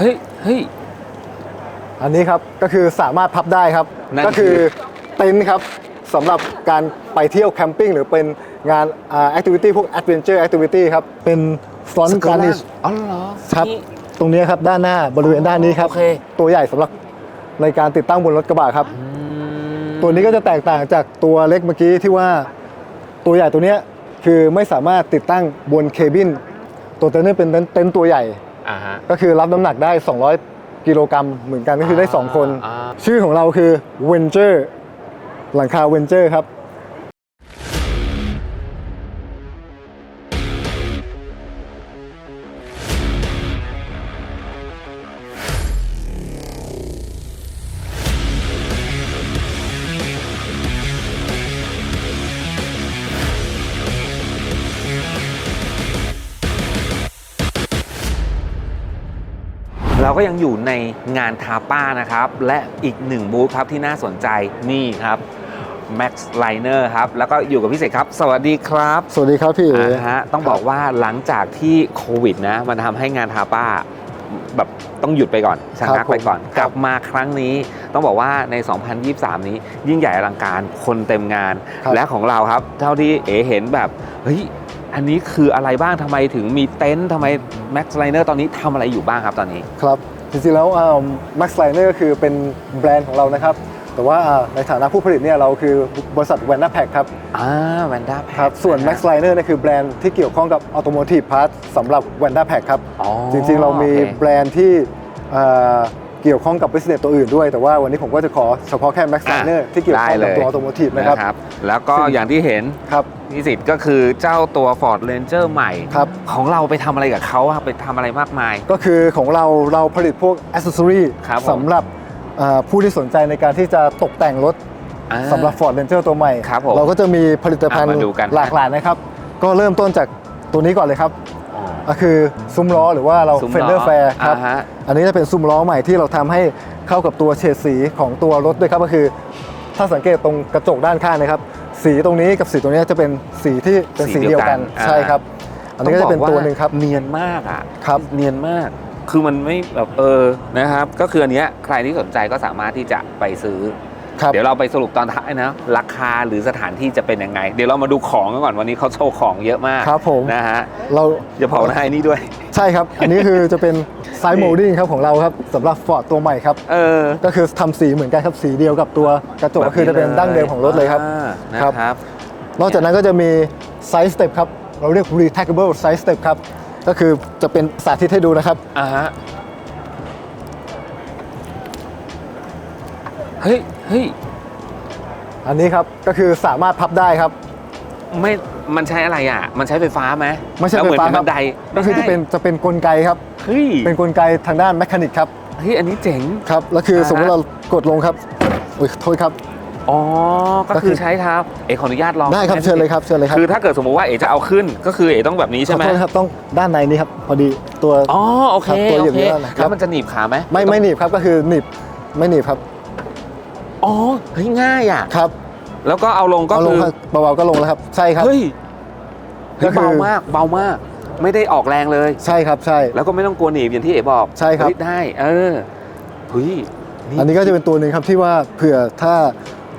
เฮ้ยเฮ้ย อันนี้ครับก็คือสามารถพับได้ครับ นั่นก็คือเต็นท์ครับสำหรับการไปเที่ยวแคมปิ้งหรือเป็นงานแอคทิวิตี้พวกแอดเวนเจอร์แอคทิวิตี้ครับ เป็นฟรอนต์การ์นิชอ๋อเหรอครับนี่ ตรงนี้ครับด้านหน้าบริเวณด้านนี้ครับ โอเค ตัวใหญ่สำหรับในการติดตั้งบนรถกระบะครับอืมตัวนี้ก็จะแตกต่างจากตัวเล็กเมื่อกี้ที่ว่าตัวใหญ่ตัวเนี้ยคือไม่สามารถติดตั้งบนเคบิน ตัวเต็นท์นี่เป็นเต็นท์เต็นท์ตัวใหญ่ อ่าฮะ ก็คือรับน้ำหนักได้ 200 กิโลกรัมเหมือนกันก็คือได้ 2 คน อ่า ชื่อของเราคือ Venture หลังคา Venture ครับ ก็ยังอยู่ในงานทาป้านะครับ และอีกหนึ่งบูธครับที่น่าสนใจนี่ครับ Max Liner ครับ แล้วก็อยู่กับพี่เสกครับ สวัสดีครับ สวัสดีครับพี่เอ๋อ่าฮะต้องบอกว่าหลังจากที่โควิดนะ มันทำให้งานทาป้าแบบต้องหยุดไปก่อนชะงักไปก่อน กลับมาครั้งนี้ ต้องบอกว่าใน 2023 นี้ยิ่งใหญ่อลังการคนเต็มงานครับและของเราครับ เท่าที่เอ๋เห็นแบบเฮ้ย อันนี้คืออะไรบ้างทำไมถึงมีเต็นท์ทำไม Max Liner ตอนนี้ทำอะไรอยู่บ้างครับตอนนี้ ครับ จริงๆแล้วอ่า Max Liner ก็คือเป็นแบรนด์ของเรานะครับ แต่ว่าอ่าในฐานะผู้ผลิตเนี่ยเราคือบริษัท v a n a p a c ครับอ่าแวนด้าแพครับส่วน Max Liner เนี่ยคือแบรนด์ที่เกี่ยวข้องกับ Automotive Parts สำหรับ v a n d a p a c ครับจริงๆ เรามีแบรนด์ที่ เอ่อเกี่ยวข้องกับ business ตัวอื่นด้วย แต่ว่าวันนี้ผมก็จะขอเฉพาะแค่ Max อะ Liner ที่เกี่ยวข้องกับตัวได้เลย Automotive นะครับ นะครับ แล้วก็ซึ่ง อย่างที่เห็นครับนิสิตก็คือเจ้าตัว Ford Ranger ใหม่ ครับ ของเราไปทำอะไรกับเขาอะไปทำอะไรมากมาย ก็คือของเราเราผลิตพวกอ c เซสซอรีครับผม สำหรับเอ่อผู้ที่สนใจในการที่จะตกแต่งรถ อ่า สำหรับ Ford Ranger ตัวใหม่ ครับผมเราก็จะมีผลิตภัณฑ์อะมาดูกัน หลากหลายนะครับ ก็เริ่มต้นจากตัวนี้ก่อนเลยครับ ก็คือซุ้มล้อหรือว่าเราซุ้มล้อ Fender Fair ครับอ่าฮะอันนี้จะเป็นซุ้มล้อใหม่ที่เราทำให้เข้ากับตัวเฉดสีของตัวรถด้วยครับก็คือ ถ้าสังเกตตรงกระจกด้านข้างนะครับ สีตรงนี้กับสีตรงนี้จะเป็นสีที่เป็นสีเดียวกันอ่าใช่ครับ อันนี้ก็จะเป็นตัวหนึ่งครับเนียนมากอะครับเนียนมากคือมันไม่แบบเออนะครับ ก็คืออันเนี้ยใครที่สนใจก็สามารถที่จะไปซื้อครับ เดี๋ยวเราไปสรุปตอนท้ายนะ ราคาหรือสถานที่จะเป็นยังไง เดี๋ยวเรามาดูของกันก่อนวันนี้เขาโชว์ของเยอะมากครับผมนะฮะเราอย่าเผาหน้าไอ้นี่ด้วย ใช่ครับ อันนี้คือจะเป็นไซส์โมดิ้งครับของเราครับสำหรับ Ford ตัวใหม่ครับเออก็คือทำสีเหมือนกันครับสีเดียวกับตัวกระจกก็คือจะเป็นดั้งเดิมของรถเลยครับอ่านะครับครับ นอกจากนั้นก็จะมีไซส์สเต็ปครับเราเรียก retractable side step ครับก็คือจะเป็นสาธิตให้ดูนะครับอ่าฮะ เฮ้ยเฮ้ยอันนี้ครับก็คือสามารถพับได้ครับ ไม่ มันใช้อะไรอะ มันใช้ไฟฟ้าไหมไม่ใช่แล้วไฟเหมือนฟ้าเป็นคบัรับนไดก็คือจะเป็นจะเป็นกลไกครับ เฮ้ยเป็นกลไกทางด้านแมคานิกครับเฮ้ยอันนี้เจ๋ง ครับแล้วคืออ่าฮะ สมมติเรากดลงครับอุ้ยโทษครับ อ๋อ ก็ก็คืคืออ ใช้เท้าเอ๋ขออนุญาตลองได้ครับหมเชิญเลยครับเชิญเลยครับคือถ้าเกิดสมมติว่าเอ๋จะเอาขึ้น ก็คือเอ๋ต้องแบบนี้ขใช่อไหมโทษนะครับต้องด้านในนี้ครับพอดีตัว อ๋อ โอเคครับตัวโอเหยียบเคเนื้อนะครับ แล้วมันจะหนีบขาไหมไม่ไม่หนีบครับก็คือหนีบไม่หนีบครับ อ๋อเฮ้ยง่ายอะ ครับแล้วก็เอาลงก็เอาลคืงอครับเบาๆก็ลงแล้วครับ ใช่ครับ เฮ้ยเฮ้ยก็คือ เบามาก เบามาก ไม่ได้ออกแรงเลย ใช่ครับใช่ แล้วก็ไม่ต้องกลัวหนีบอย่างที่เอ๋บอกใช่ครับ เฮ้ยได้ เออเฮ้ยอันนี้ก็จะเป็นตัวหนึ่งครับที่ว่าเผื่อถ้า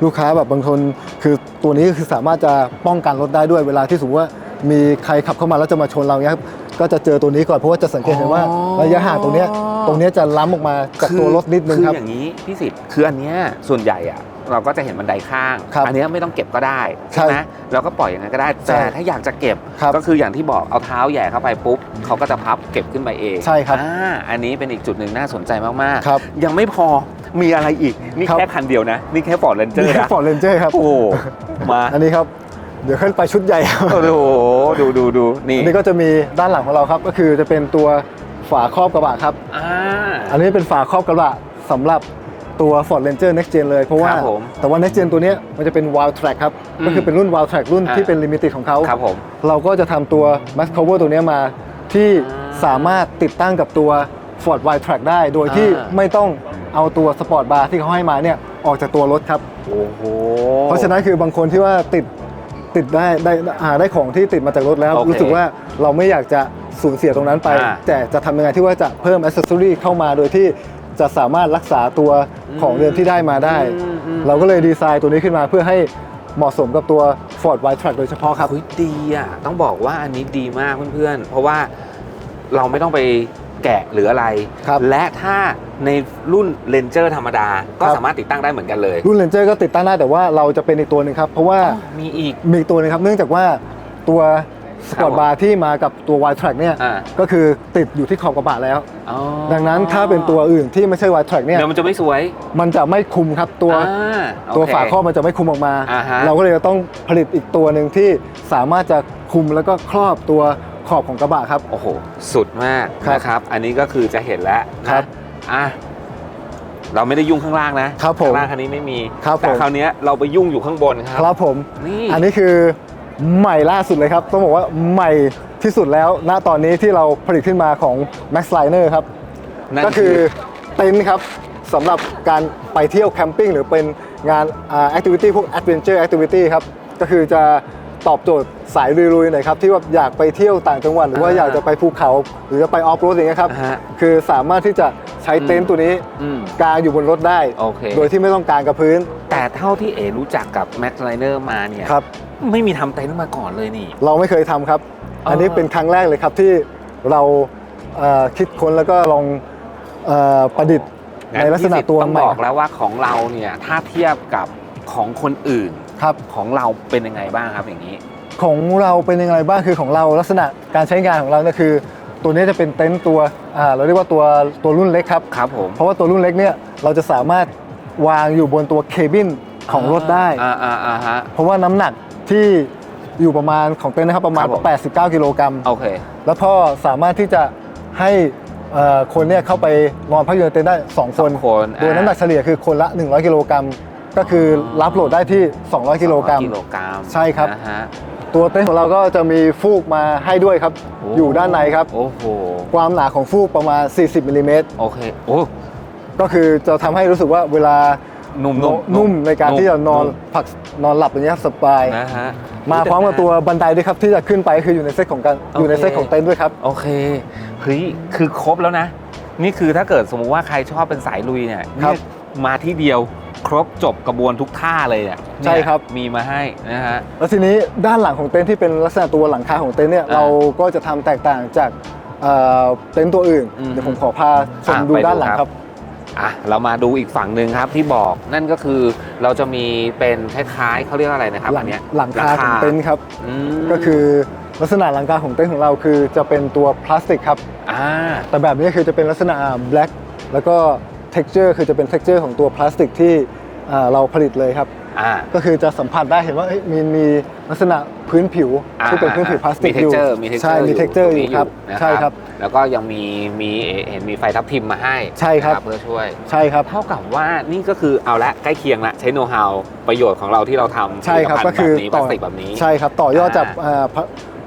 ลูกค้าแบบบางคนคือตัวนี้คือสามารถจะป้องกันรถได้ด้วยเวลาที่สมมติว่ามีใครขับเข้ามาแล้วจะมาชนเราเนี้ยครับ ก็จะเจอตัวนี้ก่อนเพราะว่าจะสังเกตเห็นว่าอ๋อ ระยะห่างตรงเนี้ยตรงเนี้ยจะล้ำออกมาจากตัวรถนิดนึงคือครับอย่างนี้พี่สิทธิ์คืออันเนี้ยส่วนใหญ่อะเราก็จะเห็นบันไดข้าง ครับอัเนี้ยไม่ต้องเก็บก็ได้ใช่ใช่ไหมเราก็ปล่อยอย่างนั้นก็ได้ใช่แต่ถ้าอยากจะเก็บครับ ก็คืออย่างที่บอกเอาเท้าแหย่เข้าไปปุ๊บเขาก็จะพับเก็บขึ้นไปเองใช่ครับอ่าอันนี้เป็นอีกจุดหนึ่งน่าสนใจมากครับ ๆ ยังไม่พอมีอะไรอีกนี่ครับ แค่คันเดียวนะ นี่แค่ฟอร์ดเรนเจอร์นี่นะฟอร์เรนเจอร์ครับ โอ้โหมา อันนี้ครับ เดี๋ยวขึ้นไปชุดใหญ่ครับโอ้โหดูดูดูนี่อันนี้ก็จะมีด้านหลังของเราครับ ก็คือจะเป็นตัวฝาครอบกระบะครับ อ่า อันนี้เป็นฝาครอบกระบะสำหรับตัว Ford Ranger Next Gen เลยเพราะว่า ครับผมแต่ว่า Next Gen ตัวเนี้ยมันจะเป็น Wild Track ครับ อืมก็คือเป็นรุ่น Wild Track รุ่นอ่าที่เป็น Limited ของเขา ครับผม เราก็จะทำตัว Max Cover ตัวเนี้ยมาที่อ่าสามารถติดตั้งกับตัว Ford Wild Track ได้ โดยที่อ่า ไม่ต้องเอาตัวสปอร์ตบาร์ที่เขาให้มาเนี่ยออกจากตัวรถครับ โอ้โห เพราะฉะนั้นคือบางคนที่ว่าติด ติดได้ได้อ่าได้ของที่ติดมาจากรถแล้วโอเครู้สึกว่าเราไม่อยากจะสูญเสียตรงนั้นไป อ่าแต่จะทำยังไงที่ว่าจะเพิ่มอ c เซสซอรีเข้ามาโดยที่จะสามารถรักษาตัวของเดิมที่ได้มาได้ อืมอืม เราก็เลยดีไซน์ตัวนี้ขึ้นมาเพื่อให้เหมาะสมกับตัว Ford White Track โดยเฉพาะครับเฮ้ยดีอะต้องบอกว่าอันนี้ดีมากเพื่อนๆ เพราะว่าเราไม่ต้องไปแกะหรืออะไร ครับและถ้า ในรุ่นเลนเจอร์ธรรมดา ก็ครับสามารถติดตั้งได้เหมือนกันเลย รุ่น Ranger ก็ติดตั้งได้แต่ว่าเราจะเป็นอีกตัวหนึ่งครับ เพราะว่ามีอีกมีอีกตัวหนึงครับ เนื่องจากว่าตัวสปอร์ตบาร์ที่มากับตัว White Track เนี่ยอ่า ก็คือติดอยู่ที่ขอบกระบะแล้ว อ๋อดังนั้นถ้าเป็นตัวอื่นที่ไม่ใช่ White Track เนี่ยเดี๋ยวมันจะไม่สวยมันจะไม่คุมครับตัวอ่าตัวโเค ฝาครอบมันจะไม่คุมออกมา อ่าฮะ เราก็เลยต้องผลิตอีกตัวหนึ่งที่สามารถจะคุมแล้วก็ครอบตัวขอบของกระบะครับ โอ้โห สุดมากครับนะครับ อันนี้ก็คือจะเห็นแล้วนะครับ อะเราไม่ได้ยุ่งข้างล่างนะครับผมข้างล่างคันนี้ไม่มีครับแต่ผมคราวเนี้ยเราไปยุ่งอยู่ข้างบนครัครับผม นี่อันนี้คือใหม่ล่าสุดเลยครับ ต้องบอกว่าใหม่ที่สุดแล้ว ณตอนนี้ที่เราผลิตขึ้นมาของ Max Liner ครับ นั่นก็คือเต็นท์ครับสำหรับการไปเที่ยวแคมปิ้งหรือเป็นงานแอคทิวิตี้พวก Adventure Activity ครับ ก็คือจะตอบโจทย์สายลุยๆหน่อยครับ ที่ว่าอยากไปเที่ยวต่างจังหวัดหรือว่าอ่าอยากจะไปภูเขา หรือจะไปออฟโรดอย่างเงี้ยครับ อ่าฮะ คือสามารถที่จะ ใช้เต็นท์ตัวนี้อืม กางอยู่บนรถได้ โอเค โดยที่ไม่ต้องกางกับพื้นแต่เท่าที่เอรู้จักกับ Max Liner มาเนี่ยครับ ไม่มีทำเต็นท์มาก่อนเลยนี่ เราไม่เคยทำครับ อ๋ออั อันนี้เป็นครั้งแรกเลยครับที่เราเอ่อคิดค้นแล้วก็ลองเออประดิษฐ์ในลักษณะตัวต้องใหม่บอกแล้วว่าของเราเนี่ยถ้าเทียบกับของคนอื่นครับ ของเราเป็นยังไงบ้างครับอย่างนี้ ของเราเป็นยังไงบ้างคือของเราลักษณะการใช้งานของเราเนี่ยคือ ตัวนี้จะเป็นเต็นท์ตัวอ่าเราเรียกว่าตัวตัวรุ่นเล็กครับครับผมเพราะว่าตัวรุ่นเล็กเนี่ยเราจะสามารถวางอยู่บนตัวเคบินของรถได้ อ่าอ่าอ่าฮะ เพราะว่าน้ำหนักที่อยู่ประมาณของเต็นท์นะครับประมาณ ครับผม 89 กิโลกรัมโอเค แล้วพ่อสามารถที่จะให้เอ่อคนเนี่ยเข้าไปนอนพักอยู่ในเต็นท์ได้ 2 คน สองคนโดยอ่า น้ำหนักเฉลี่ยคือคนละ 100 กิโลกรัมก็คือรับโหลดได้ที่ 200 กิโลกรัม กิโลกรัมใช่ครับ นะฮะ ตัวเต็นท์ของเราก็จะมีฟูกมาให้ด้วยครับโอ้อยู่ด้านในครับ โอ้โห ความหนาของฟูกประมาณ 40มิลลิเมตรโอเค โอ้ ก็คือจะทำให้รู้สึกว่าเวลานุ่มๆนุ่มนุ่มในการที่จะนอนมผักนอนหลับอย่างเงี้ยสบายนะฮะมาพร้อมกับตัวบันไดด้วยครับที่จะขึ้นไปคืออยู่ในเซตของการอยู่ในเซตของเต็นท์ด้วยครับโอเคเฮ้ยคือครบแล้วนะ นี่คือถ้าเกิดสมมุติว่าใครชอบเป็นสายลุยเนี่ยครับเนี่ยมาที่เดียว ครบจบกระบวนทุกท่าเลยเนี่ยใช่ครับเนี่ยมีมาให้นะฮะ แล้วทีนี้ด้านหลังของเต็นท์ที่เป็นลักษณะตัวหลังคาของเต็นท์เนี่ยอ่าเราก็จะทำแตกต่างจากเอ่อเต็นท์ตัวอื่น อืมเดี๋ยวผมขอพาชมอะดูไปดูด้านหลังครับ ครับ อะเรามาดูอีกฝั่งหนึ่งครับที่บอกนั่นก็คือเราจะมีเป็นคล้ายๆเขาเรียกว่าอะไรนะครับหลัอังนเนี้ยหลังคาของเต็นท์ครับ อืมก็คือลักษณะหลังคาของเต็นท์ของเราคือจะเป็นตัวพลาสติกครับ อ่า แต่แบบนี้คือจะเป็นลักษณะ black แล้วก็ texture คือจะเป็น texture ของตัวพลาสติกที่อ่าเราผลิตเลยครับอ่าก็คือจะสัมผัสได้เห็นว่าเอ้ยมีมีลักษณะพื้นผิวอ่าที่เป็นพื้นผิวพลาสติกมีอยู่ texture มี texture ใช่มี texture อยู่ครับนะใช่ครับแล้วก็ยังมีมีเห็นมีไฟทับทิมมาให้ใช่ครับนะเพื่อช่วยใช่ครับเท่ากับว่านี่ก็คือเอาละใกล้เคียงละใช้โน้ตฮาวประโยชน์ของเราที่เราทำใช่ครับผลิตภัณฑ์ก็คือแบบนี้พต่ลาอสติกแบบนี้ใช่ครับต่อยอดจากอ่าอ่าผ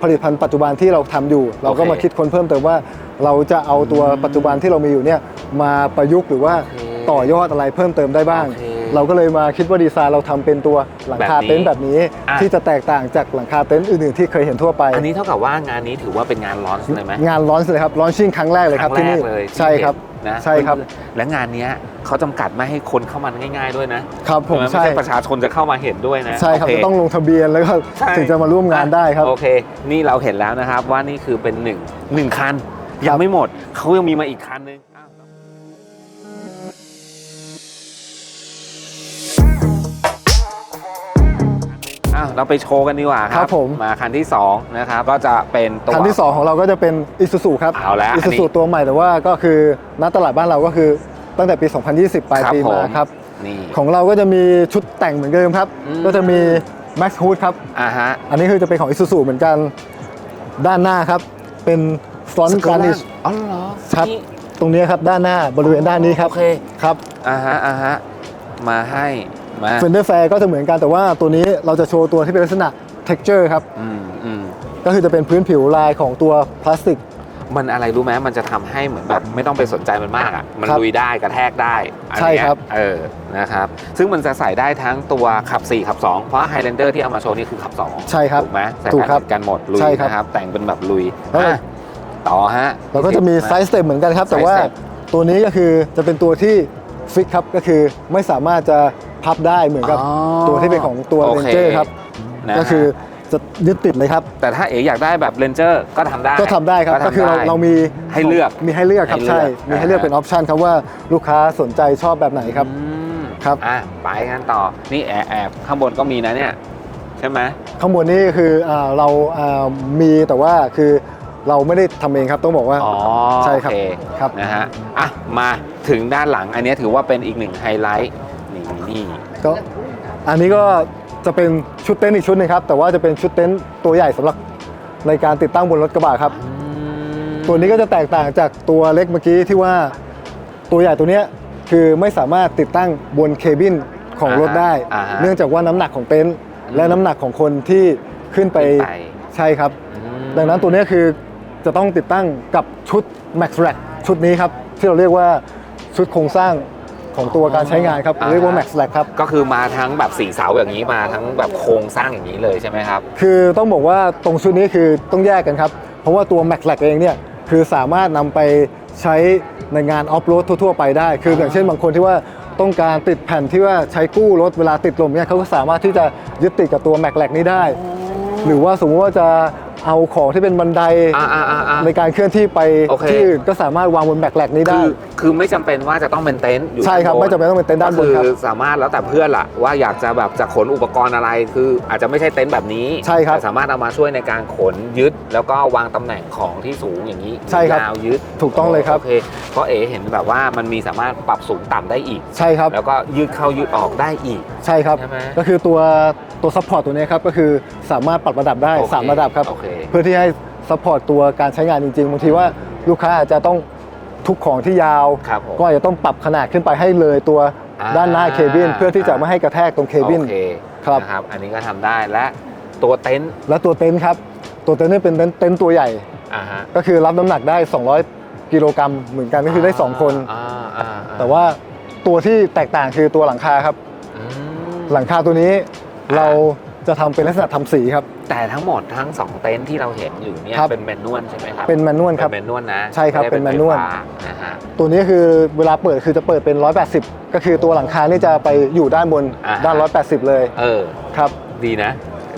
ผลิตภัณฑ์ปัจจุบันที่เราทำอยู่ เราก็โอเคมาคิดค้นเพิ่มเติมว่า เราจะเอาตัวปัจจุบันที่เรามีอยู่เนี่ย มาประยุกต์หรือว่าโอเคต่อยอดอะไรเพิ่มเติมได้บ้างโอเคเราก็เลยมาคิดว่าดีไซน์เราทำเป็นตัวหลังคาแบบนี้เต็นท์แบบนี้อะที่จะแตกต่างจากหลังคาเต็นท์อื่นๆที่เคยเห็นทั่วไป อันนี้เท่ากับว่างานนี้ถือว่าเป็นงานลอนช์เลยไหมงานลอนช์เลยครับลอนชิ่งครั้งแรกเลยครับครั้ที่งแรนี่กเลยที่ใช่ครับเห็นนะใช่ครับและงานเนี้ยเขาจำกัดไม่ให้คนเข้ามาง่าย ๆด้วยนะครับผมไม่ใช่ใช่ประชาชนจะเข้ามาเห็นด้วยนะใช่ครับโเจะต้องลงทะเบียนแล้วก็ใช่ถึงจะมาร่วมงานได้ครับโอเค นี่เราเห็นแล้วนะครับว่านี่คือเป็นหนึ่งหนึ่งคันครัยับงไม่หมดเขายังมีมาอีกคันนึง เราไปโชว์กันดีกว่าคครัรับผมมาคันที่สองนะครับก็จะเป็นตัว คันที่ 2 ของเราก็จะเป็นอิซูซูครับเอาละอิซูซูอันนี้ตัวใหม่แต่ว่าก็คือณตลาดบ้านเราก็คือตั้งแต่ปี 2020 ปลายครับปีผม มาครับ นี่ ของเราก็จะมีชุดแต่งเหมือนเดิมครับ อืม ก็จะมี Max Hood ครับ อ่าฮะ อันนี้คือจะเป็นของอิซูซูเหมือนกันด้านหน้าครับ เป็น front สกอร์ล่าง garnish อ๋อเหรอครับ นี่ ตรงนี้ครับด้านหน้าบริเวณด้านนี้ครับโอเค ครับ อ่าฮะอ่าฮะมาให้ มา Fender Flare ก็จะเหมือนกันแต่ว่าตัวนี้เราจะโชว์ตัวที่เป็นลักษณะ texture ครับ อืมอืมก็คือจะเป็นพื้นผิวลายของตัวพลาสติก มันอะไรรู้ไหมมันจะทำให้เหมือนแบบไม่ต้องไปสนใจมันมากอะ มันครับลุยได้กระแทกได้อันใช่เนี้ยครับ เออ นะครับ ซึ่งมันจะใส่ได้ทั้งตัวขับ 4 ขับ 2 เพราะ Highlander ที่เอามาโชว์นี่คือขับ 2 ใช่ครับ ถูกไหมใส่ถูกครับกันหมดลุยใช่ครับนะครับ แต่งเป็นแบบลุยแล้ว อะต่อฮะแล้วก็จะมีไซส์สเต็ปเหมือนกันครับ แต่ Side ว่า step ตัวนี้ก็คือจะเป็นตัวที่ฟิกครับก็คือไม่สามารถจะ พับได้เหมือนกับอ๋อตัวที่เป็นของตัวโอเรนเคเจอร์ครับ นะฮะ ก็คือจะยึดติดเลยครับ แต่ถ้าเอ๋อยากได้แบบเลนเจอร์ก็ทำได้ก็ทำได้ครับทำก็คือเราได้ เรามีให้เลือกมีให้เลือกครับให้เลืใช่อกมีให้เลือกอ่า เป็นออปชันครับว่าลูกค้าสนใจชอบแบบไหนครับ อืมครับ อะไปกันต่อ นี่แอบแอบข้างบนก็มีนะเนี่ย ใช่ไหม ข้างบนนี่คืออ่าเราอ่ามีแต่ว่าคือเราไม่ได้ทำเองครับต้องบอกว่าอ๋อใช่ครับโอเครับ นะฮะ อะ มาถึงด้านหลังอันนี้ถือว่าเป็นอีกหนึ่งไฮไลท์ นี่นี่ ก็อันนี้ก็จะเป็นชุดเต็นท์อีกชุดหนึงครับ แต่ว่าจะเป็นชุดเต็นท์ตัวใหญ่สำหรับในการติดตั้งบนรถกระบะครับอืมตัวนี้ก็จะแตกต่างจากตัวเล็กเมื่อกี้ที่ว่าตัวใหญ่ตัวเนี้ยคือไม่สามารถติดตั้งบนเคบินของรถได้ อ่าฮะเนื่องจากว่าน้ำหนักของเต็นท์อืมและน้ำหนักของคนที่ขึ้นไปขึ้นไป ใช่ครับอืมดังนั้นตัวเนี้ยคือจะต้องติดตั้งกับชุด Max Rack ชุดนี้ครับ ที่เราเรียกว่าชุดโครงสร้าง ของตัวการใช้งานครับอ่าฮะเรียกว่า Max Rack ครับ ก็คือมาทั้งแบบสี่เสาอย่างนี้มาทั้งแบบโครงสร้างอย่างนี้เลยใช่ไหมครับ คือต้องบอกว่าตรงชุดนี้คือต้องแยกกันครับ เพราะว่าตัว Max Rack เองเนี่ยคือสามารถนำไปใช้ในงานออฟโรดทั่ว ๆ ไปได้ คืออย่างเช่นบางคนที่ว่าต้องการติดแผ่นที่ว่าใช้กู้รถเวลาติดลมเนี่ยเขาก็สามารถที่จะยึดติดกับตัว Max Rack นี้ได้ หรือว่าสมมติว่าจะ เอาของที่เป็นบันไดอ่าอ่าอ่าอ่าในการเคลื่อนที่ไปโอเค ที่อื่นก็สามารถวางบนแบกแหลกนี้คืได้ อคือไม่จำเป็นว่าจะต้องเป็นเต็นท์อยู่ใช่ครับด้านไม่จำเป็นต้องเป็นเต็นท์ด้านบนครับก็คือสามารถแล้วแต่เพื่อนล่ะว่าอยากจะแบบจะขนอุปกรณ์อะไร คืออาจจะไม่ใช่เต็นท์แบบนี้ใช่ครับแต่สามารถเอามาช่วยในการขนยึด แล้วก็วางตำแหน่งของที่สูงอย่างนี้ใช่ครับ ยาวยึดถูกต้องเลยครับ โอเคเพราะเอ๋เห็นแบบว่ามันมีสามารถปรับสูงต่ำได้อีก ใช่ครับแล้วก็ยืดเข้ายืดออกได้อีก ใช่ครับ ใช่ไหมก็คือตัวตัวซัพพอร์ตตัวนี้ครับก็คือสามารถปรับระดับได้ โอเค3 ระดับครับ โอเคเพื่อที่ให้ซัพพอร์ตตัวการใช้งานจริงๆบางทีว่าลูกค้าอาจจะต้องทุกของที่ยาว ครับผม ก็อาจจะต้องปรับขนาดขึ้นไปให้เลยตัวอ่าด้านหน้าเคบินเพื่อที่จะไม่ให้กระแทกตรงเคบิน โอเคครับ นะครับ อันนี้ก็ทำได้และตัวเต็นท์และตัวเต็นท์ครับ ตัวเต็นท์นี่เป็นเต็นท์เต็นท์ตัวใหญ่ อ่าฮะก็คือรับน้ำหนักได้ 200 กิโลกรัมเหมือนกันก็คือได้ 2 คน อ่าอ่าอ่าแต่ว่าตัวที่แตกต่างคือตัวหลังคาครับ อืม หลังคาตัวนี้เรา จะทำเป็นลักษณะทำสีครับ แต่ทั้งหมดทั้งสองเต็นท์ที่เราเห็นอยู่เนี่ยครับ เป็นแมนนวลใช่ไหมครับเป็นแมนนวลครับ เป็นแมนนวลนะใช่ครับไได้เป็นแมนนวล ไฟฟ้านะฮะ ตัวนี้คือเวลาเปิดคือจะเปิดเป็น 180 ก็คือตัวหลังคานี่จะไปอยู่ด้านบนอ่าฮะ ด้าน 180 เลยเออ ครับ ดีนะ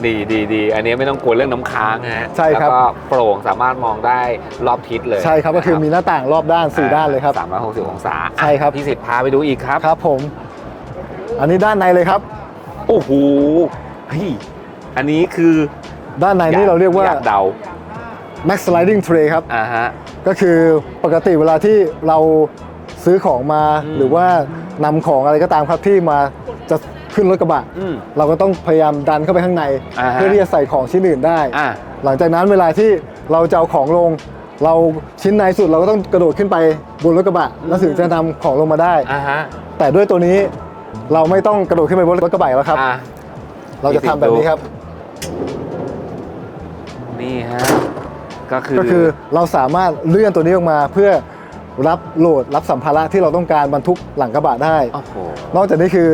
ดีดีดีอันนี้ไม่ต้องกลัวเรื่องน้ำค้างนะฮะใช่ครับ แล้วก็โปร่งสามารถมองได้รอบทิศเลยใช่ครับก็คือมีหน้าต่างรอบด้าน4ด้านเลยครับ สามร้อยหกสิบองศาใช่ครับ พี่สิทธิ์พาไปดูอีกครับ ครับผม อันนี้ด้านในเลยครับ โอ้โห เฮ้ยอันนี้คือด้านในนี่เราเรียกว่า อยากเดา Max Sliding Tray ครับ อ่าฮะ ก็คือปกติเวลาที่เราซื้อของมาอืมหรือว่านำของอะไรก็ตามครับที่มาจะขึ้นรถกระบะ อืมเราก็ต้องพยายามดันเข้าไปข้างใน อ่าฮะ เพื่อที่จะใส่ของชิ้นอื่นได้ อ่า หลังจากนั้นเวลาที่เราจะเอาของลง เราชิ้นในสุดเราก็ต้องกระโดดขึ้นไปบนรถกระบะ แล้วถึงจะนำของลงมาได้ อ่าฮะแต่ด้วยตัวนี้เราไม่ต้องกระโดดขึ้นไปบนรถกระบะแล้วครับ อ่า เราจะทำแบบนี้ครับ นี่ฮะ ก็คือ ก็คือเราสามารถเลื่อนตัวนี้ออกมาเพื่อรับโหลดรับสัมภาระที่เราต้องการบรรทุกหลังกระบะได้ โอ้โห นอกจากนี้คือ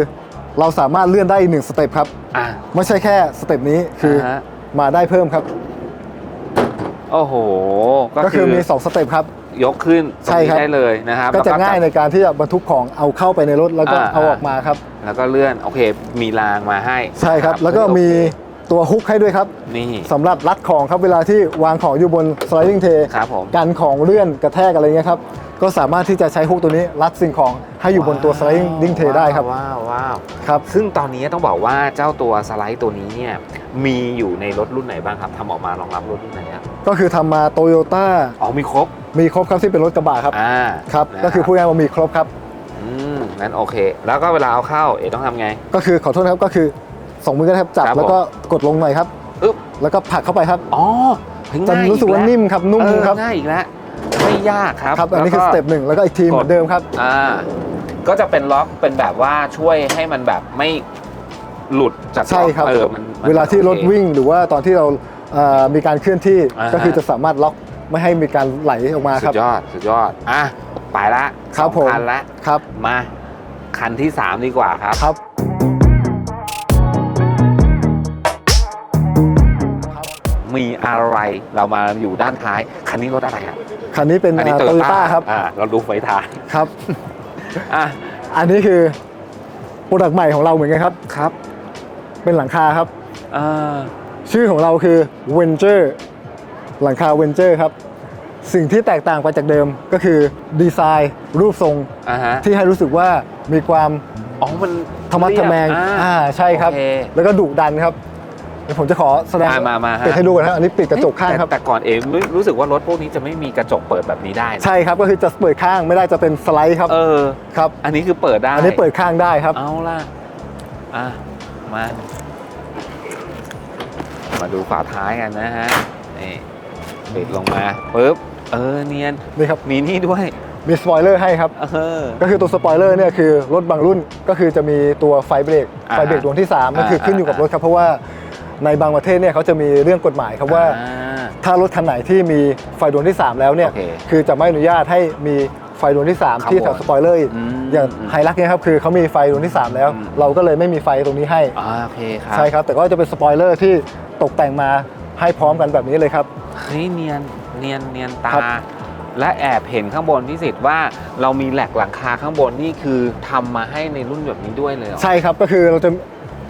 เราสามารถเลื่อนได้อีกหนึ่งสเต็ปครับ อะ ไม่ใช่แค่สเต็ปนี้คืออาฮะ มาได้เพิ่มครับ โอ้โห ก็คือมี2สเต็ปครับ ยกขึ้นใช่ครับตงนี้ได้เลยนะครับก็จะแล้วง่ายในการที่จะบรรทุกของเอาเข้าไปในรถแล้วก็อ่าเอาออกมาครับ แล้วก็เลื่อนโอเค มีรางมาให้ใช่ครับ นะแล้วก็มีตัวฮุกให้ด้วยครับนี่สำหรับรัดของครับเวลาที่วางของอยู่บน sliding tray ครับผม กันของเลื่อนกระแทกอะไรเงี้ยครับ ก็สามารถที่จะใช้ฮุกตัวนี้รัดสิ่งของให้อยู่บนตัว sliding tray ได้ครับ ว้าวว้าวครับ ซึ่งตอนนี้ต้องบอกว่าเจ้าตัวสไลด์ตัวนี้เนี่ยมีอยู่ในรถรุ่นไหนบ้างครับทำออกมารองรับรถรุ่นไหนครับ ก็คือทำมาโตโยต้าอ๋อมีครบ มีครบครับที่เป็นรถกระบะครับอ่าครับนะก็คือพูดง่ายๆว่ามีครบครับอืมงั้นโอเค แล้วก็เวลาเอาเข้าเอ๋ต้องทำไง ก็คือขอโทษนะครับก็คือสองมือก็ได้ครับจับครับผมแล้วก็กดลงหน่อยครับอึ๊บแล้วก็ผลักเข้าไปครับอ๋อเฮ้ยจะง่ายรู้สึกว่าอีแล้นิ่มครับนุ่มเออครับง่ายอีกแล้วไม่ยากครับครับอันนี้คือแวสก็เต็ปหนึ่งแล้วก็อีกทีเหมือนเดิมครับอ่าก็จะเป็นล็อกเป็นแบบว่าช่วยให้มันแบบไม่หลุดจากล็อกใช่ครับเออมันมันเวลาที่รถโอเควิ่งหรือว่าตอนที่เราเอ่อ มีการเคลื่อนที่อ่าฮะ ก็คือจะสามารถล็อกไม่ให้มีการไหลออกมาคสุรับ ดยอด สุดยอด อะ ไปละครับสองผมคันละ ครับมา คันที่ 3 ดีกว่าครับ ครับ มีอะไรเรามาอยู่ด้านท้าย คันนี้รถอะไรอะคันนี้เป็นอันนี้โตโตโยโยต้าต้าครับอ่าเราดูไฟท้ายครับ อะอันนี้คือโปรดักต์ใหม่ของเราเหมือนกันครับ ครับเป็นหลังคาครับ อ่า ชื่อของเราคือ Venture หลังคา Venture ครับ สิ่งที่แตกต่างไปจากเดิมก็คือดีไซน์รูปทรงอ่าฮะ ที่ให้รู้สึกว่ามีความอ๋อ มันธรรมะทะแมงเรียบอ่าใช่ครับ โอเคแล้วก็ดุดันครับเดี๋ยวผมจะขอแสดงอะมามาฮะ ปิดให้ดูกันครับอันนี้ปิดกระจกข้างครับ แต่แต่ก่อนเองรู้รู้สึกว่ารถพวกนี้จะไม่มีกระจกเปิดแบบนี้ได้นะใช่ครับก็คือจะเปิดข้างไม่ได้จะเป็นสไลด์ครับเออ ครับ อันนี้คือเปิดได้อันนี้เปิดข้างได้ครับ เอาล่ะ อะ มา มาดูฝาท้ายกันนะฮะนี่ปิดลงมาปึ๊บเออเนียนนี่ครับมีนี่ด้วยมีสปอยเลอร์ให้ครับเออก็คือตัวสปอยเลอร์เนี่ยคือรถบางรุ่นก็คือจะมีตัวไฟเบรกอ่าไฟเบรกดวงที่3นั่นคืออ่าขึ้นอยู่กับรถครับเพราะว่าในบางประเทศเนี่ยเขาจะมีเรื่องกฎหมายครับว่าอ่าถ้ารถคันไหนที่มีไฟดวงที่ 3 แล้วเนี่ยโอเคคือจะไม่อนุญาตให้มีไฟดวงที่ครับ3ที่แถวผมสปอยเลอร์อีกอืมอย่างอืมไฮรักเนี่ยครับคือเขามีไฟดวงที่ 3 แล้วอืมเราก็เลยไม่มีไฟตรงนี้ให้อ่าโอเคครับใช่ครับแต่ก็จะเป็นสปอยเลอร์ที่ ตกแต่งมาให้พร้อมกันแบบนี้เลยครับ เฮ้ยเนียนเนียนเนียนตา ครับ และแอบเห็นข้างบนพิสิทธิ์ว่าเรามีแหลกหลังคาข้างบนนี่คือทำมาให้ในรุ่นแบบนี้ด้วยเลยเหรอใช่ครับก็คือเราจะ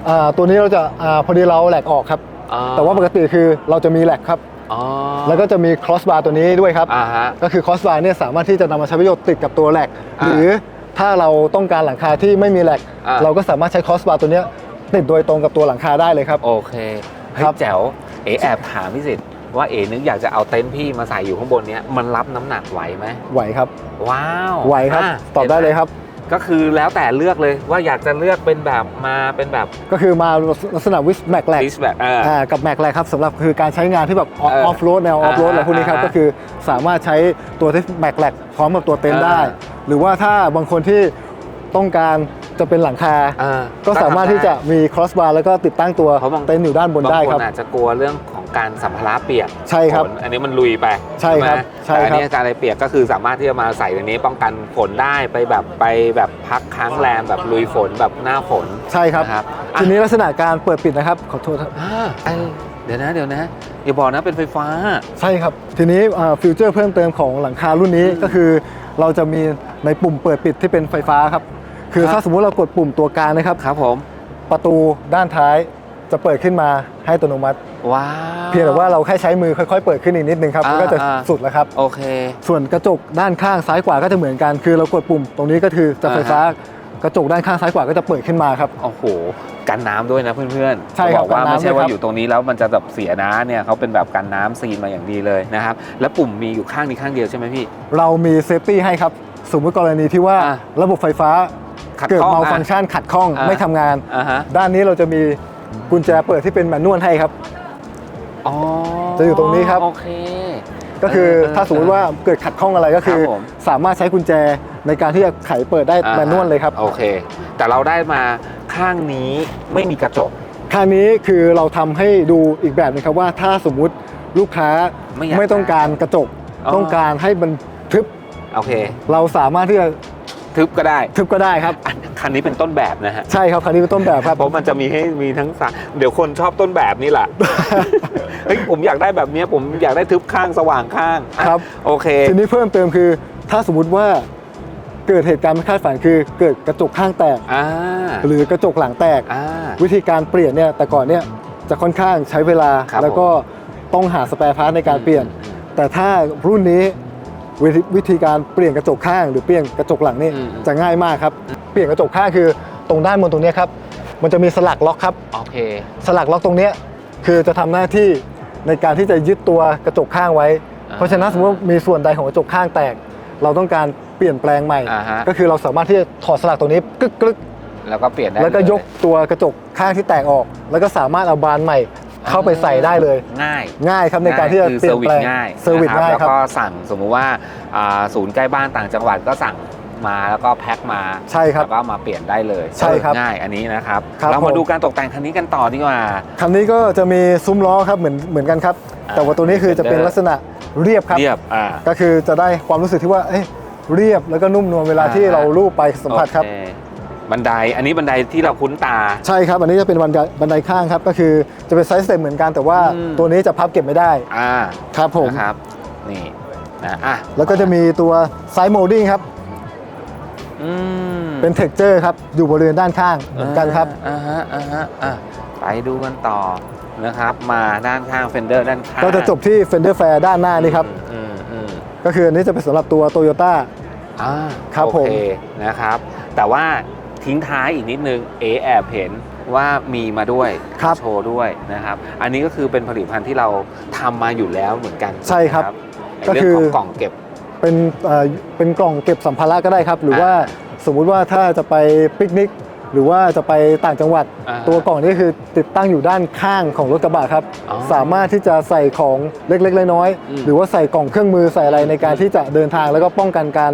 อ่าตัวนี้เราจะอาพอดีเราแหลกออกครับอ่แต่ว่าปกติคือเราจะมีแหลกครับ อ๋อแล้วก็จะมี cross bar ตัวนี้ด้วยครับ อ่าฮะ ก็คือ cross bar เนี่ยสามารถที่จะนำมาใช้ประโยชน์ติดกับตัวแหลกอ่าหรือถ้าเราต้องการหลังคาที่ไม่มีแหลกอ่า เราก็สามารถใช้ cross bar ตัวเนี้ยติดโดยตรงกับตัวหลังคาได้เลยครับ โอเค เฮ้ยครับแจ๋วเอ๋แอบถามพี่สิทธิ์ว่าเอ๋นึกอยากจะเอาเต็นท์พี่มาใส่อยู่ข้างบนเนี้ยมันรับน้ำหนักไหวไหมไหวครับ ว้าวไหวครับะตอบได้เลยครับ ก็คือแล้วแต่เลือกเลยว่าอยากจะเลือกเป็นแบบมาเป็นแบบ ก็คือมาลักษณะวิสแม็กแหลกดิสแบบเอออ่ากับแม็กแหลกครับสำหรับคือการใช้งานที่แบบอเอออฟโรดแนวออฟโรดอ่าอะไรพวกนี้ครับอ่าก็คือสามารถใช้ตัวที่แม็กแหลกพร้อมกับตัวเต็นท์ได้อ่าหรือว่าถ้าบางคนที่ต้องการ จะเป็นหลังคา เออก็สามารถที่จะมี cross bar แล้วก็ติดตั้งตัวเพราะบางเต็นท์อยู่ด้านบนบางได้คครับนอาจจะกลัวเรื่องของการสัมภาระเปียกใช่ครับฝนอันนี้มันลุยไปใช่ครับไหมใช่แต่อันครับ นี้การอะไรเปียกก็คือสามารถที่จะมาใส่ในนี้ป้องกันฝนได้ไปแบบไปแบบพักค้างแรมแบบลุยฝนแบบหน้าฝนใช่ครับ นะครับทีนี้ลักษณะการเปิดปิดนะครับ ขอโทษครับ อ่าเอ้ยเดี๋ยวนะเดี๋ยวนะอย่าบอกนะเป็นไฟฟ้า ใช่ครับ ทีนี้ฟิวเจอร์เพิ่มเติมของหลังคารุ่นนี้อืมก็คือ เราจะมีในปุ่มเปิดปิดที่เป็นไฟฟ้าครับ คือครับถ้าสมมุติเรากดปุ่มตัวกลางนะครับครับผม ประตูด้านท้ายจะเปิดขึ้นมาให้อัตโนมัติ ว้าว เพียงแต่ว่าเราแค่ใช้มือค่อยๆ เปิดขึ้นอีกนิดนึงครับอ่ามันก็จะอ่าสุดแล้วครับ โอเค ส่วนกระจกด้านข้างซ้ายขวาก็จะเหมือนกัน คือเรากดปุ่มตรงนี้ก็คือจะไฟฟ้ากระจกด้านข้างซ้ายขวาก็จะเปิดขึ้นมาครับ โอ้โห กันน้ำด้วยนะเพื่อนๆใช่ครับจะบอกว่ากันน้ำไม่ใช่ด้วยว่าครับอยู่ตรงนี้แล้วมันจะแบบเสียนะเนี่ยเขาเป็นแบบกันน้ำซีนมาอย่างดีเลยนะครับ แล้วปุ่มมีอยู่ข้างนี้ข้างเดียวใช่ไหมพี่ เรามีเซฟตี้ให้ครับ สมมติกรณีที่ว่าอะระบบไฟฟ้า ขัดเกิดข้องมาอะฟังก์ชันขัดข้องอะไม่ทำงาน อ่าฮะ ด้านนี้เราจะมีกุญแจเปิดที่เป็นแมนนวลให้ครับ อ๋อจะอยู่ตรงนี้ครับ โอเค ก็คือเออถ้าสมมติว่าเกิดขัดข้องอะไรก็คือ ครับผม สามารถใช้กุญแจในการที่จะไขเปิดได้อ่าฮะแมนนวลเลยครับโอเค แต่เราได้มาข้างนี้ไม่มีกระจก คราวนี้คือเราทำให้ดูอีกแบบหนึงครับว่าถ้าสมมุติลูกค้าไม่อยากไม่ต้องการกระจก อ๋อ ต้องการให้มันทึบ โอเค เราสามารถที่จะ ทึบก็ได้ ทึบก็ได้ครับอันคันนี้เป็นต้นแบบนะฮะ ใช่ครับคันนี้เป็นต้นแบบครับ เพราะมันจะมีให้มีทั้งสายเดี๋ยวคนชอบต้นแบบนี่แหละเฮ้ยผมอยากได้แบบเนี้ยผมอยากได้ทึบข้างสว่างข้างอะครับโอเค ทีนี้เพิ่มเติมคือ ถ้าสมมติว่าเกิดเหตุการณ์ไม่คาดฝันคือเกิดกระจกข้างแตกอ่าหรือกระจกหลังแตกอ่าวิธีการเปลี่ยนเนี่ยแต่ก่อนเนี่ยจะค่อนข้างใช้เวลาครับแล้วก็ต้องหาสแปร์พาร์ทในการเปลี่ยน แต่ถ้ารุ่นนี้ วิธีวิธีการเปลี่ยนกระจกข้างหรือเปลี่ยนกระจกหลังนี่อืม จะง่ายมากครับ เปลี่ยนกระจกข้างคือตรงด้านบนตรงเนี้ยครับ มันจะมีสลักล็อกครับ โอเค สลักล็อกตรงเนี้ยคือจะทำหน้าที่ในการที่จะยึดตัวกระจกข้างไว้ อ่าเพราะฉะนั้นสมมติว่ามีส่วนใดของกระจกข้างแตก เราต้องการเปลี่ยนแปลงใหม่ อ่าฮะ ก็คือเราสามารถที่จะถอดสลักตรงนี้กึกกึกแล้วก็เปลี่ยนได้แล้วก็เลยกตัวกระจกข้างที่แตกออก แล้วก็สามารถเอาบานใหม่ เข้าไปใส่ได้เลย ง่ายง่ายครับในการที่จะคือเปลี่ยนแปลงง่ายเซอร์วิสนะง่ายแล้วครับก็สั่งสมมุติว่าอ่าศูนย์ใกล้บ้านต่างจังหวัดก็สั่งมาแล้วก็แพ็คมาใช่ครับแล้วก็มาเปลี่ยนได้เลยใช่ครับง่ายอันนี้นะครับครับเราผมมาดูการตกแต่งคันนี้กันต่อดีกว่าคันนี้ก็จะมีซุ้มล้อครับเหมือนเหมือนกันครับอ่าแต่ว่าตัวนี้คือจะเป็นลักษณะเรียบครับเรียบอ่าก็คือจะได้ความรู้สึกที่ว่าเอ้ยเรียบแล้วก็นุ่มนวลเวลาที่อ่าเราลูบไปสัมผัสครับโอเค บันได อันนี้บันไดที่เราคุ้นตา ใช่ครับ อันนี้จะเป็นบันไดบันไดข้างครับ ก็คือจะเป็นไซส์เต็มเหมือนกันแต่ว่าอืม ตัวนี้จะพับเก็บไม่ได้ อ่าครับผม นะครับนี่นะอะแล้วก็จะมีตัวไซส์โมดิ้งครับ อืมเป็นเท็กเจอร์ครับ อยู่บริเวณด้านข้างเหมือนกันครับ อ่าฮะอ่าฮะอะไปดูกันต่อนะครับมาด้านข้างเฟนเดอร์ด้านข้างก็จะจบที่ Fender Fair ด้านหน้านี่ครับ อืมอืม ก็คืออันนี้จะเป็นสำหรับตัว Toyota อ่าครับโอผมเคนะครับ แต่ว่า ทิ้งท้ายอีกนิดนึงเอแอบเห็นว่ามีมาด้วยครับโชว์ด้วยนะครับ อันนี้ก็คือเป็นผลิตภัณฑ์ที่เราทำมาอยู่แล้วเหมือนกันใช่ครับนะไอ้ก็เรื่คือของกล่องเก็บเป็นเอ่อเป็นกล่องเก็บสัมภาระก็ได้ครับ หรือว่าสมมุติว่าถ้าจะไปปิกนิกหรือว่าจะไปต่างจังหวัดอ่าตัวกล่องนี้คือติดตั้งอยู่ด้านข้างของรถกระบะครับอ๋อสามารถที่จะใส่ของเล็กๆน้อยอืมๆหรือว่าใส่กล่องเครื่องมือใส่อะไรในการที่จะเดินทางแล้วก็ป้องกันการ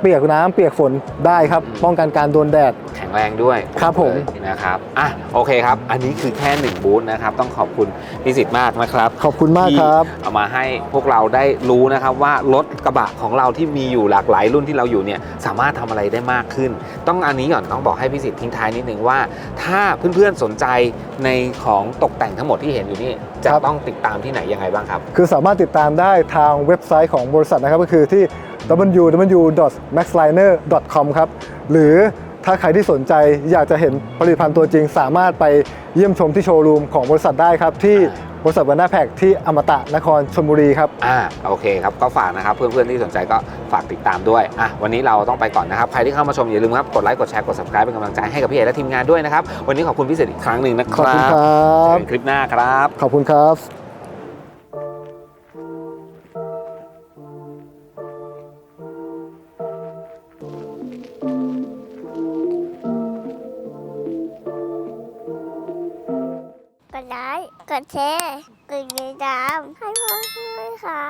เปียกน้ำเปียกฝนได้ครับ ป้องกันการโดนแดด งแรงด้วยครับผมเลยนะครับอะโอเคครับ อันนี้คือแค่หนึ่งบูธนะครับ ต้องขอบคุณพิสิทธิ์มากนะครับ ขอบคุณมากครับที่เอามาให้พวกเราได้รู้นะครับว่ารถกระบะของเราที่มีอยู่หลากหลายรุ่นที่เราอยู่เนี่ยสามารถทำอะไรได้มากขึ้น ต้องอันนี้ก่อนต้องบอกให้พิสิทธิ์ทิ้งท้ายนิดนึงว่า ถ้าเพื่อนๆสนใจในของตกแต่งทั้งหมดที่เห็นอยู่นี่จะครับต้องติดตามที่ไหนยังไงบ้างครับ คือสามารถติดตามได้ทางเว็บไซต์ของบริษัทนะครับก็คือที่ www.maxliner.com ครับหรือ ถ้าใครที่สนใจอยากจะเห็นผลิตภัณฑ์ตัวจริง สามารถไปเยี่ยมชมที่โชว์รูมของบริษัทได้ครับ ที่บริษัทวันนาแพกที่อมตะนครชลบุรีครับ อ่าโอเคครับก็ฝากนะครับเพื่อนๆที่สนใจก็ฝากติดตามด้วยอะวันนี้เราต้องไปก่อนนะครับใครที่เข้ามาชมอย่าลืมครับกดไลค์กดแชร์กด subscribe เป็นกำลังใจให้กับพี่เอและทีมงานด้วยนะครับวันนี้ขอบคุณพิเศษอีกครั้งหนึ่งนะคขอบรัคุณบครัเจอบกันคลิปหน้าครับ ขอบคุณครับ แชร์กดติดตาให้พ่อด้วยค่ะ